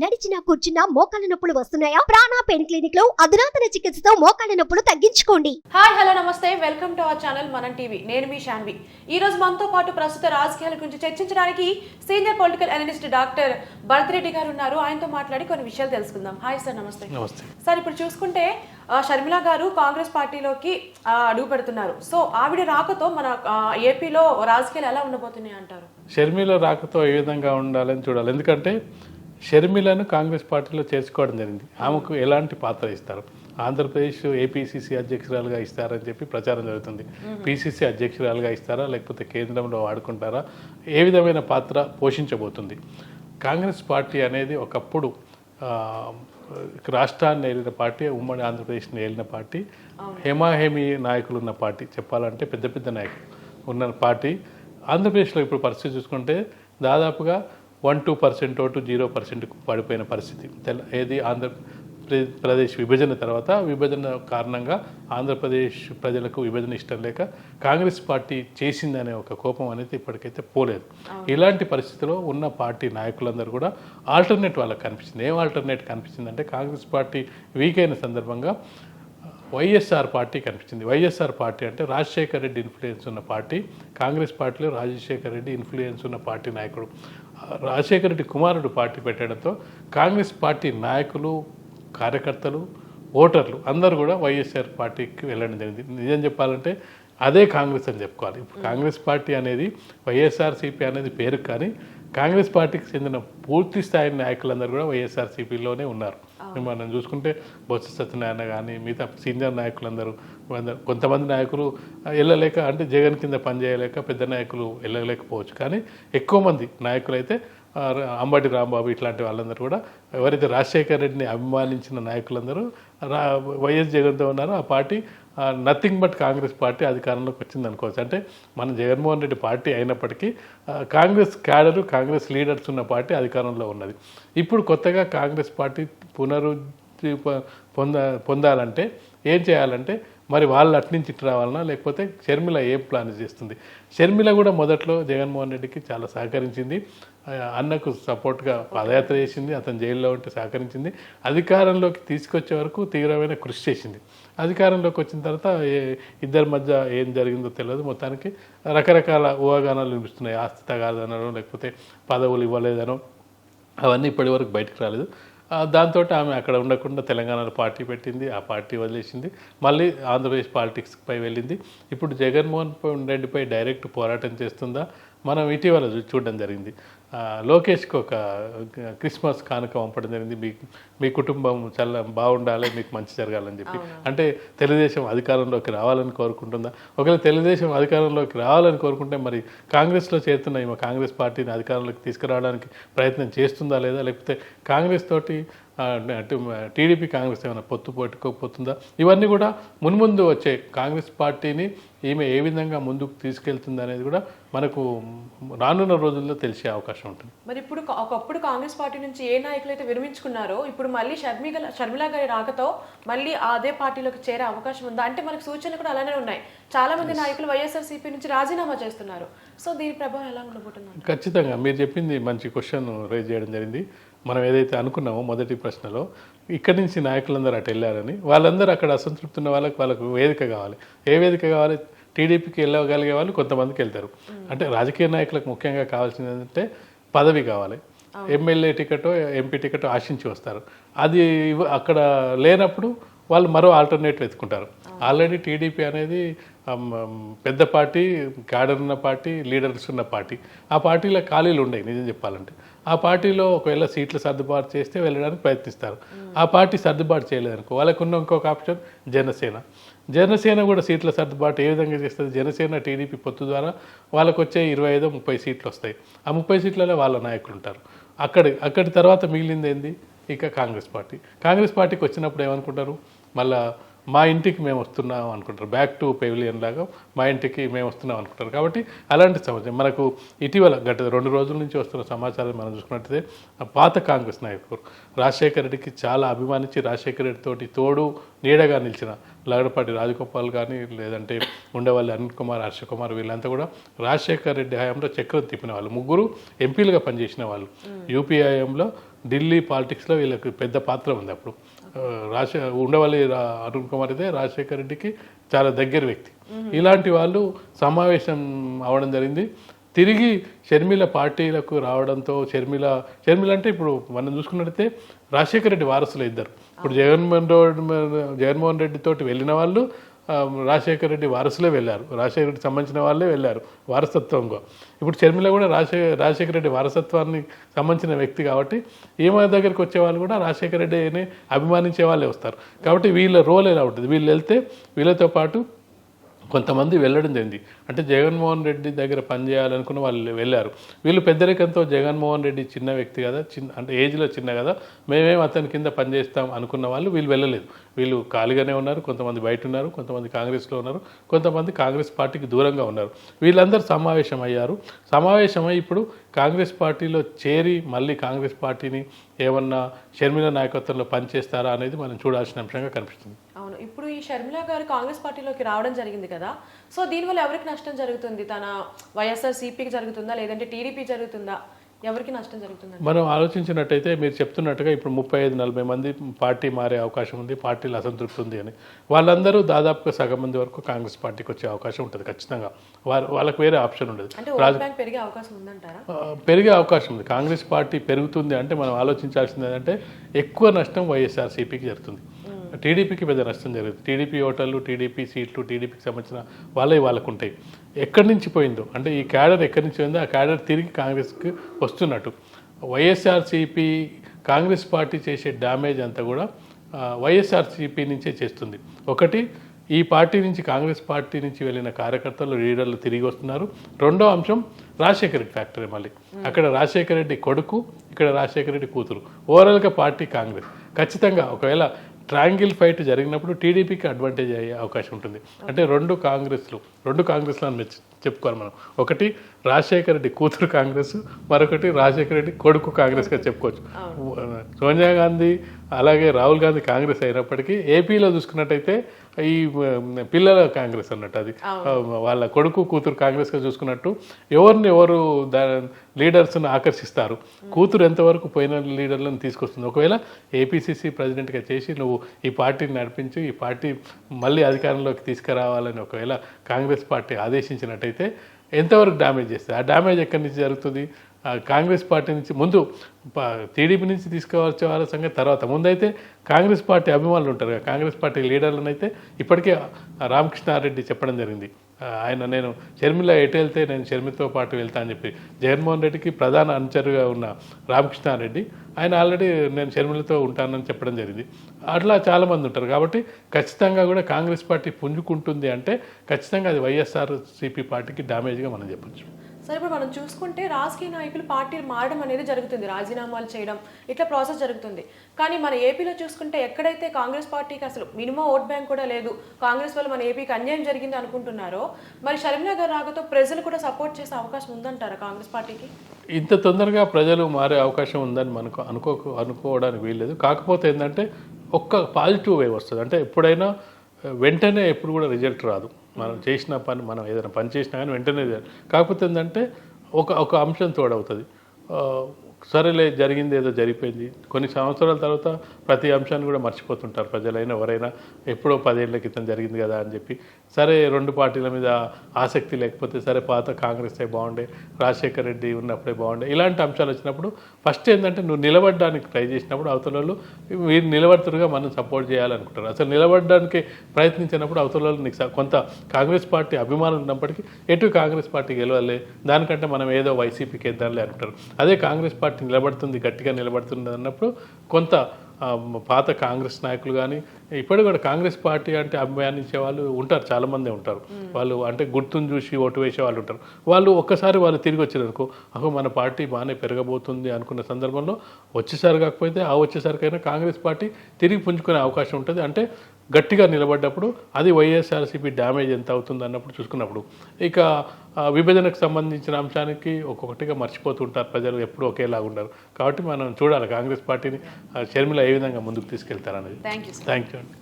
నడిచినా కూర్చున్నా మోకాళ్ళ నొప్పులు వస్తున్నాయా? ప్రాణా పెయిన్ క్లినిక్లో అధునాతన చికిత్సతో మోకాళ్ళ నొప్పులు తగ్గించుకోండి. హాయ్ హలో నమస్తే. Welcome to our channel Manam TV. నేను మీ శాన్వి. ఈ రోజు మనతో పాటు ప్రస్తుత రాజకీయాల గురించి చర్చించడానికి senior political analyst doctor Bharath గారు ఉన్నారు. ఆయనతో మాట్లాడి కొన్ని విషయాలు తెలుసుకుందాం. హాయ్ సార్ నమస్తే. నమస్తే. సార్ ఇప్పుడు చూసుకుంటే షర్మిల గారు కాంగ్రెస్ పార్టీలోకి ఆ, అడుగు పెడుతున్నారు సో ఆవిడ రాకతో మన ఏపీలో రాజకీయాలు ఎలా ఉండబోతున్నాయి అంటారు? షర్మిల రాకతో ఏ విధంగా ఉండాలని చూడాలి. ఎందుకంటే షర్మిలను కాంగ్రెస్ పార్టీలో చేర్చుకోవడం జరిగింది. ఆమెకు ఎలాంటి పాత్ర ఇస్తారు? ఆంధ్రప్రదేశ్ ఏపీసీసీ అధ్యక్షురాలుగా ఇస్తారని చెప్పి ప్రచారం జరుగుతుంది. పీసీసీ అధ్యక్షురాలుగా ఇస్తారా? లేకపోతే కేంద్రంలో వాడుకుంటారా? ఏ విధమైన పాత్ర పోషించబోతుంది? కాంగ్రెస్ పార్టీ అనేది ఒకప్పుడు రాష్ట్రాన్ని ఏలిన పార్టీ ఉమ్మడి ఆంధ్రప్రదేశ్ని ఏలిన పార్టీ హేమాహేమి నాయకులు ఉన్న పార్టీ చెప్పాలంటే పెద్ద పెద్ద నాయకులు ఉన్న పార్టీ. ఆంధ్రప్రదేశ్లో ఇప్పుడు పరిస్థితి చూసుకుంటే దాదాపుగా one two percent to zero పర్సెంట్కు పడిపోయిన పరిస్థితి. తెల ఏది ఆంధ్ర ప్ర- ప్రదేశ్ విభజన తర్వాత విభజన కారణంగా ఆంధ్రప్రదేశ్ ప్రజలకు విభజన ఇష్టం లేక కాంగ్రెస్ పార్టీ చేసిందనే ఒక కోపం అనేది ఇప్పటికైతే పోలేదు. ఇలాంటి పరిస్థితిలో ఉన్న పార్టీ నాయకులందరూ కూడా ఆల్టర్నేట్ వాళ్ళకి కనిపించింది ఏం ఆల్టర్నేట్ కనిపించింది అంటే కాంగ్రెస్ పార్టీ వీక్ అయిన సందర్భంగా వైఎస్ఆర్ పార్టీ కనిపించింది వైఎస్ఆర్ పార్టీ అంటే రాజశేఖర్ రెడ్డి ఇన్ఫ్లుయెన్స్ ఉన్న పార్టీ కాంగ్రెస్ పార్టీలో రాజశేఖర్ రెడ్డి ఇన్ఫ్లుయెన్స్ ఉన్న పార్టీ నాయకుడు. రాజశేఖర రెడ్డి కుమారుడు పార్టీ పెట్టడంతో కాంగ్రెస్ పార్టీ నాయకులు కార్యకర్తలు ఓటర్లు అందరూ కూడా వైఎస్ఆర్ పార్టీకి వెళ్ళడం జరిగింది. నిజం చెప్పాలంటే అదే కాంగ్రెస్ అని చెప్పుకోవాలి. ఇప్పుడు కాంగ్రెస్ పార్టీ అనేది వైఎస్ఆర్సీపీ అనేది పేరు కానీ కాంగ్రెస్ పార్టీకి చెందిన పూర్తి స్థాయి నాయకులందరూ కూడా వైఎస్ఆర్సీపీలోనే ఉన్నారు. మనం చూసుకుంటే బొత్స సత్యనారాయణ కానీ మిగతా సీనియర్ నాయకులందరూ కొంతమంది నాయకులు వెళ్ళలేక అంటే జగన్ కింద పనిచేయలేక పెద్ద నాయకులు వెళ్ళలేకపోవచ్చు. కానీ ఎక్కువ మంది నాయకులు అయితే ఆ, ర- అంబటి రాంబాబు ఇట్లాంటి వాళ్ళందరూ కూడా ఎవరైతే రాజశేఖర్ రెడ్డిని అభిమానించిన నాయకులందరూ రా వైఎస్ జగన్తో ఉన్నారో. ఆ party nothing but Congress party అధికారంలోకి వచ్చింది అనుకోవచ్చు. అంటే మన జగన్మోహన్ రెడ్డి పార్టీ అయినప్పటికీ కాంగ్రెస్ క్యాడరు కాంగ్రెస్ లీడర్స్ ఉన్న పార్టీ అధికారంలో ఉన్నది. ఇప్పుడు కొత్తగా కాంగ్రెస్ పార్టీ పునరుజ్జీ పొంద పొందాలంటే ఏం చేయాలంటే మరి వాళ్ళు అట్నుంచి ఇటు రావాలన్నా లేకపోతే షర్మిల ఏం ప్లాన్ చేస్తుంది? షర్మిల కూడా మొదట్లో జగన్మోహన్ రెడ్డికి చాలా సహకరించింది. అన్నకు సపోర్ట్గా పాదయాత్ర చేసింది. అతను జైల్లో ఉంటే సహకరించింది. అధికారంలోకి తీసుకొచ్చే వరకు తీవ్రమైన కృషి చేసింది. అధికారంలోకి వచ్చిన తర్వాత ఇద్దరి మధ్య ఏం జరిగిందో తెలియదు మొత్తానికి. రకరకాల ఊహాగానాలు వినిపిస్తున్నాయి. ఆస్తి తగాదనో లేకపోతే పదవులు ఇవ్వలేదనో అవన్నీ ఇప్పటివరకు బయటకు రాలేదు. దాంతో ఆమె అక్కడ ఉండకుండా తెలంగాణలో పార్టీ పెట్టింది ఆ పార్టీ వదిలేసింది. మళ్ళీ ఆంధ్రప్రదేశ్ పాలిటిక్స్పై వెళ్ళింది. ఇప్పుడు జగన్మోహన్ రెడ్డిపై డైరెక్ట్ పోరాటం చేస్తుందా? మనం ఇటీవల చూడడం జరిగింది. లోకేష్కి ఒక క్రిస్మస్ కానుక పంపడం జరిగింది. మీ మీ కుటుంబం చాలా బాగుండాలి మీకు మంచి జరగాలని చెప్పి. అంటే తెలుగుదేశం అధికారంలోకి రావాలని కోరుకుంటుందా? ఒకవేళ తెలుగుదేశం అధికారంలోకి రావాలని కోరుకుంటే మరి కాంగ్రెస్లో చేరుతున్న ఈమె కాంగ్రెస్ పార్టీని అధికారంలోకి తీసుకురావడానికి ప్రయత్నం చేస్తుందా లేదా? లేకపోతే కాంగ్రెస్ తోటి టీడీపీ కాంగ్రెస్ ఏమైనా పొత్తు పెట్టుకోకపోతుందా? ఇవన్నీ కూడా మున్ముందు వచ్చే కాంగ్రెస్ పార్టీని ఈమె ఏ విధంగా ముందుకు తీసుకెళ్తుంది అనేది కూడా మనకు రానున్న రోజుల్లో తెలిసే అవకాశం ఉంటుంది. మరి ఇప్పుడు ఒకప్పుడు కాంగ్రెస్ పార్టీ నుంచి ఏ నాయకులు అయితే విరమించుకున్నారో ఇప్పుడు మళ్ళీ షర్మిల షర్మిల గారి రాకతో మళ్ళీ అదే పార్టీలోకి చేరే అవకాశం ఉందా? అంటే మనకు సూచనలు కూడా అలానే ఉన్నాయి. చాలా మంది నాయకులు వైఎస్ఆర్సీపీ నుంచి రాజీనామా చేస్తున్నారు. సో దీని ప్రభావం ఎలా ఉండబోతుంది ఖచ్చితంగా. మీరు చెప్పింది మంచి క్వశ్చన్ రేజ్ చేయడం జరిగింది. మనం ఏదైతే అనుకున్నామో మొదటి ప్రశ్నలో ఇక్కడి నుంచి నాయకులందరూ అటు వెళ్ళారని వాళ్ళందరూ అక్కడ అసంతృప్తి ఉన్న వాళ్ళకి వాళ్ళకు వేదిక కావాలి. ఏ వేదిక కావాలి? టీడీపీకి వెళ్ళగలిగే వాళ్ళు కొంతమందికి వెళ్తారు. అంటే రాజకీయ నాయకులకు ముఖ్యంగా కావాల్సింది ఏంటంటే పదవి కావాలి. ఎమ్మెల్యే టికెట్ ఎంపీ టికెట్ ఆశించి వస్తారు. అది అక్కడ లేనప్పుడు వాళ్ళు మరో ఆల్టర్నేట్ వెతుకుంటారు ఆల్రెడీ టీడీపీ అనేది పెద్ద పార్టీ క్యాడర్ ఉన్న పార్టీ లీడర్స్ ఉన్న పార్టీ. ఆ పార్టీలో ఖాళీలు ఉన్నాయి నిజం చెప్పాలంటే. ఆ పార్టీలో ఒకవేళ సీట్లు సర్దుబాటు చేస్తే వెళ్ళడానికి ప్రయత్నిస్తారు. ఆ పార్టీ సర్దుబాటు చేయలేదనుకో వాళ్ళకు ఉన్న ఇంకొక ఆప్షన్ జనసేన. జనసేన కూడా సీట్ల సర్దుబాటు ఏ విధంగా చేస్తుంది? జనసేన టీడీపీ పొత్తు ద్వారా వాళ్ళకు వచ్చే ఇరవై ఐదు ముప్పై సీట్లు వస్తాయి. ఆ ముప్పై సీట్లలో వాళ్ళ నాయకులు ఉంటారు. అక్కడి అక్కడి తర్వాత మిగిలింది ఏంది? ఇక కాంగ్రెస్ పార్టీ. కాంగ్రెస్ పార్టీకి వచ్చినప్పుడు ఏమనుకుంటారు? మళ్ళా మా ఇంటికి మేము వస్తున్నాం అనుకుంటారు. బ్యాక్ టు పెవిలియన్ లాగా మా ఇంటికి మేము వస్తున్నాం అనుకుంటారు. కాబట్టి అలాంటి సమాచారం మనకు ఇటీవల గత రెండు రోజుల నుంచి వస్తున్న సమాచారం మనం చూసుకున్నట్టయితే ఆ పాత కాంగ్రెస్ నాయకులు రాజశేఖర రెడ్డికి చాలా అభిమానించి రాజశేఖర రెడ్డి తోటి తోడు నీడగా నిలిచిన లగడపాటి రాజగోపాల్ కానీ లేదంటే ఉండవల్లి అనిల్ కుమార్ హర్ష కుమార్ వీళ్ళంతా కూడా రాజశేఖర రెడ్డి హయాంలో చక్రం తిప్పిన వాళ్ళు. ముగ్గురు ఎంపీలుగా పనిచేసిన వాళ్ళు. యూపీ హయాంలో ఢిల్లీ పాలిటిక్స్లో వీళ్ళకి పెద్ద పాత్ర ఉంది అప్పుడు. ఆ, రాజ ఉండవల్లి అరుణ్ కుమార్ అయితే రాజశేఖర రెడ్డికి చాలా దగ్గర వ్యక్తి. ఇలాంటి వాళ్ళు సమావేశం అవడం జరిగింది. తిరిగి షర్మిల పార్టీలకు రావడంతో షర్మిల షర్మిల అంటే ఇప్పుడు మనం చూసుకున్నట్టయితే రాజశేఖర రెడ్డి వారసులు ఇద్దరు. ఇప్పుడు జగన్మోహన్ రెడ్డి జగన్మోహన్ రెడ్డి తోటి వెళ్ళిన వాళ్ళు రాజశేఖర రెడ్డి వారసులే వెళ్ళారు. రాజశేఖర రెడ్డికి సంబంధించిన వాళ్ళే వెళ్ళారు వారసత్వంగా. ఇప్పుడు షర్మిల కూడా రాజశేఖర రాజశేఖర రెడ్డి వారసత్వాన్ని సంబంధించిన వ్యక్తి కాబట్టి ఈమె దగ్గరికి వచ్చే వాళ్ళు కూడా రాజశేఖర రెడ్డిని అభిమానించే వాళ్ళే వస్తారు. కాబట్టి వీళ్ళ రోల్ ఎలా ఉంటుంది? వీళ్ళు వెళ్తే వీళ్ళతో పాటు కొంతమంది వెళ్ళడం జరిగింది. అంటే జగన్మోహన్ రెడ్డి దగ్గర పనిచేయాలనుకున్న వాళ్ళు వెళ్ళారు. వీళ్ళు పెద్దరికంతో జగన్మోహన్ రెడ్డి చిన్న వ్యక్తి కదా చిన్న అంటే ఏజ్లో చిన్న కదా మేమేం అతని కింద పనిచేస్తాం అనుకున్న వాళ్ళు వీళ్ళు వెళ్ళలేదు. వీళ్ళు ఖాళీగానే ఉన్నారు కొంతమంది బయట ఉన్నారు కొంతమంది కాంగ్రెస్లో ఉన్నారు కొంతమంది కాంగ్రెస్ పార్టీకి దూరంగా ఉన్నారు. వీళ్ళందరూ సమావేశం అయ్యారు సమావేశమై ఇప్పుడు కాంగ్రెస్ పార్టీలో చేరి మళ్ళీ కాంగ్రెస్ పార్టీని ఏమన్నా షర్మిల నాయకత్వంలో పనిచేస్తారా అనేది మనం చూడాల్సిన అంశంగా కనిపిస్తుంది. అవును. ఇప్పుడు ఈ షర్మిల గారు కాంగ్రెస్ పార్టీలోకి రావడం జరిగింది కదా. సో దీనివల్ల ఎవరికి నష్టం జరుగుతుంది? తన వైఎస్ఆర్ సిపికి జరుగుతుందా? లేదంటే టీడీపీ జరుగుతుందా? ఎవరికి నష్టం జరుగుతుంది మనం ఆలోచించినట్టయితే మీరు చెప్తున్నట్టుగా ఇప్పుడు ముప్పై ఐదు నలభై మంది పార్టీ మారే అవకాశం ఉంది పార్టీలు అసంతృప్తి ఉంది అని. వాళ్ళందరూ దాదాపుగా సగం మంది వరకు కాంగ్రెస్ పార్టీకి వచ్చే అవకాశం ఉంటుంది ఖచ్చితంగా. వారు వాళ్ళకి వేరే ఆప్షన్ ఉండదు. పెరిగే అవకాశం ఉందంటారా? పెరిగే అవకాశం ఉంది. కాంగ్రెస్ పార్టీ పెరుగుతుంది అంటే మనం ఆలోచించాల్సింది ఏంటంటే ఎక్కువ నష్టం వైఎస్ఆర్సీపీకి జరుగుతుంది. టీడీపీకి పెద్ద నష్టం జరుగుతుంది టీడీపీ ఓటర్లు టీడీపీ సీట్లు టీడీపీకి సంబంధించిన వాళ్ళే వాళ్ళకు ఉంటాయి ఎక్కడి నుంచి పోయిందో? అంటే ఈ క్యాడర్ ఎక్కడి నుంచి పోయిందో? ఆ క్యాడర్ తిరిగి కాంగ్రెస్కి వస్తున్నట్టు. వైఎస్ఆర్సీపీ కాంగ్రెస్ పార్టీ చేసే డ్యామేజ్ అంతా కూడా వైఎస్ఆర్సీపీ నుంచే చేస్తుంది. ఒకటి ఈ పార్టీ నుంచి కాంగ్రెస్ పార్టీ నుంచి వెళ్ళిన కార్యకర్తలు లీడర్లు తిరిగి వస్తున్నారు. రెండో అంశం రాజశేఖర రెడ్డి ఫ్యాక్టరీ మళ్ళీ. అక్కడ రాజశేఖర రెడ్డి కొడుకు ఇక్కడ రాజశేఖర రెడ్డి కూతురు. ఓవరాల్గా పార్టీ కాంగ్రెస్. ఖచ్చితంగా ఒకవేళ ట్రాంగిల్ ఫైట్ జరిగినప్పుడు టీడీపీకి అడ్వాంటేజ్ అయ్యే అవకాశం ఉంటుంది. అంటే రెండు కాంగ్రెస్లు రెండు కాంగ్రెస్లు అని చెప్పుకోవాలి మనం. ఒకటి రాజశేఖర రెడ్డి కూతురు కాంగ్రెస్ మరొకటి రాజశేఖర రెడ్డి కొడుకు కాంగ్రెస్గా చెప్పుకోవచ్చు. సోనియా గాంధీ అలాగే రాహుల్ గాంధీ కాంగ్రెస్ అయినప్పటికీ ఏపీలో చూసుకున్నట్టయితే ఈ పిల్లల కాంగ్రెస్ అన్నట్టు అది. వాళ్ళ కొడుకు కూతురు కాంగ్రెస్గా చూసుకున్నట్టు ఎవరిని ఎవరు దా లీడర్స్ని ఆకర్షిస్తారు? కూతురు ఎంతవరకు పోయిన లీడర్లను తీసుకొస్తుంది? ఒకవేళ ఏపీసీసీ ప్రెసిడెంట్గా చేసి నువ్వు ఈ పార్టీని నడిపించి ఈ పార్టీ మళ్ళీ అధికారంలోకి తీసుకురావాలని ఒకవేళ కాంగ్రెస్ పార్టీ ఆదేశించినట్టయితే ఎంతవరకు డ్యామేజ్ చేస్తుంది ఆ డ్యామేజ్ ఎక్కడి నుంచి జరుగుతుంది? ఆ కాంగ్రెస్ పార్టీ నుంచి ముందు టీడీపీ నుంచి తీసుకువచ్చే వాళ్ళ సంగతి తర్వాత. ముందైతే కాంగ్రెస్ పార్టీ అభిమానులు ఉంటారు కదా కాంగ్రెస్ పార్టీ లీడర్లను అయితే ఇప్పటికే రామకృష్ణారెడ్డి చెప్పడం జరిగింది. ఆయన నేను షర్మిల ఎటు వెళ్తే నేను షర్మితో పాటు వెళ్తా అని చెప్పి జగన్మోహన్ రెడ్డికి ప్రధాన అనుచరుగా ఉన్న రామకృష్ణారెడ్డి ఆయన ఆల్రెడీ నేను షర్మిలతో ఉంటానని చెప్పడం జరిగింది. అట్లా చాలామంది ఉంటారు. కాబట్టి ఖచ్చితంగా కూడా కాంగ్రెస్ పార్టీ పుంజుకుంటుంది అంటే ఖచ్చితంగా అది వైఎస్ఆర్ సిపి పార్టీకి డ్యామేజ్గా మనం చెప్పొచ్చు. సరే ఇప్పుడు మనం చూసుకుంటే రాజకీయ నాయకులు పార్టీలు మారడం అనేది జరుగుతుంది రాజీనామాలు చేయడం ఇట్లా ప్రాసెస్ జరుగుతుంది. కానీ మన ఏపీలో చూసుకుంటే ఎక్కడైతే కాంగ్రెస్ పార్టీకి అసలు మినిమం ఓట్ బ్యాంక్ కూడా లేదు కాంగ్రెస్ వల్ల మన ఏపీకి అన్యాయం జరిగింది అనుకుంటున్నారో మరి షర్మిల గారు రాకతో ప్రజలు కూడా సపోర్ట్ చేసే అవకాశం ఉందంటారా కాంగ్రెస్ పార్టీకి? ఇంత తొందరగా ప్రజలు మారే అవకాశం ఉందని మనకు అనుకో అనుకోవడానికి వీల్లేదు. కాకపోతే ఏంటంటే ఒక్క పాజిటివ్ వే వస్తుంది. అంటే ఎప్పుడైనా వెంటనే ఎప్పుడు కూడా రిజల్ట్ రాదు. మనం చేసిన పని మనం ఏదైనా పని చేసినా కానీ వెంటనే కాకపోతే ఏంటంటే ఒక ఒక అంశం తోడవుతుంది. సరేలే జరిగింది ఏదో జరిగిపోయింది. కొన్ని సంవత్సరాల తర్వాత ప్రతి అంశాన్ని కూడా మర్చిపోతుంటారు ప్రజలైనా ఎవరైనా ఎప్పుడో పదేళ్ళ క్రితం జరిగింది కదా అని చెప్పి. సరే రెండు పార్టీల మీద ఆసక్తి లేకపోతే సరే పాత కాంగ్రెస్ బాగుండే రాజశేఖర్ రెడ్డి ఉన్నప్పుడే బాగుండే ఇలాంటి అంశాలు వచ్చినప్పుడు ఫస్ట్ ఏంటంటే నువ్వు నిలబడడానికి ట్రై చేసినప్పుడు అవతల వాళ్ళు వీరు నిలబడుతురుగా మనం సపోర్ట్ చేయాలనుకుంటారు. అసలు నిలబడడానికి ప్రయత్నించినప్పుడు అవతల వాళ్ళు నీకు కొంత కాంగ్రెస్ పార్టీ అభిమానులు ఉన్నప్పటికీ ఎటు కాంగ్రెస్ పార్టీ గెలవాలి దానికంటే మనం ఏదో వైసీపీకి వేద్దాంలే అనుకుంటారు. అదే కాంగ్రెస్ పార్టీ నిలబడుతుంది గట్టిగా నిలబడుతుంది అన్నప్పుడు కొంత పాత కాంగ్రెస్ నాయకులు కానీ ఇప్పటికి కూడా కాంగ్రెస్ పార్టీ అంటే అభిమానించే వాళ్ళు ఉంటారు చాలామంది ఉంటారు. వాళ్ళు అంటే గుర్తును చూసి ఓటు వేసే వాళ్ళు ఉంటారు. వాళ్ళు ఒక్కసారి వాళ్ళు తిరిగి వచ్చారు అనుకో అహో మన పార్టీ బాగానే పెరగబోతుంది అనుకున్న సందర్భంలో వచ్చేసారి కాకపోతే ఆ వచ్చేసరికైనా కాంగ్రెస్ పార్టీ తిరిగి పుంజుకునే అవకాశం ఉంటుంది. అంటే గట్టిగా నిలబడ్డప్పుడు అది వైఎస్ఆర్సీపీ డ్యామేజ్ ఎంత అవుతుంది అన్నప్పుడు చూసుకున్నప్పుడు. ఇక విభజనకు సంబంధించిన అంశానికి ఒక్కొక్కటిగా మర్చిపోతుంటారు ప్రజలు ఎప్పుడు ఒకేలాగా ఉండరు. కాబట్టి మనం చూడాలి కాంగ్రెస్ పార్టీని షర్మిల ఏ విధంగా ముందుకు తీసుకెళ్తారనేది. థ్యాంక్ యూ థ్యాంక్ యూ అండి.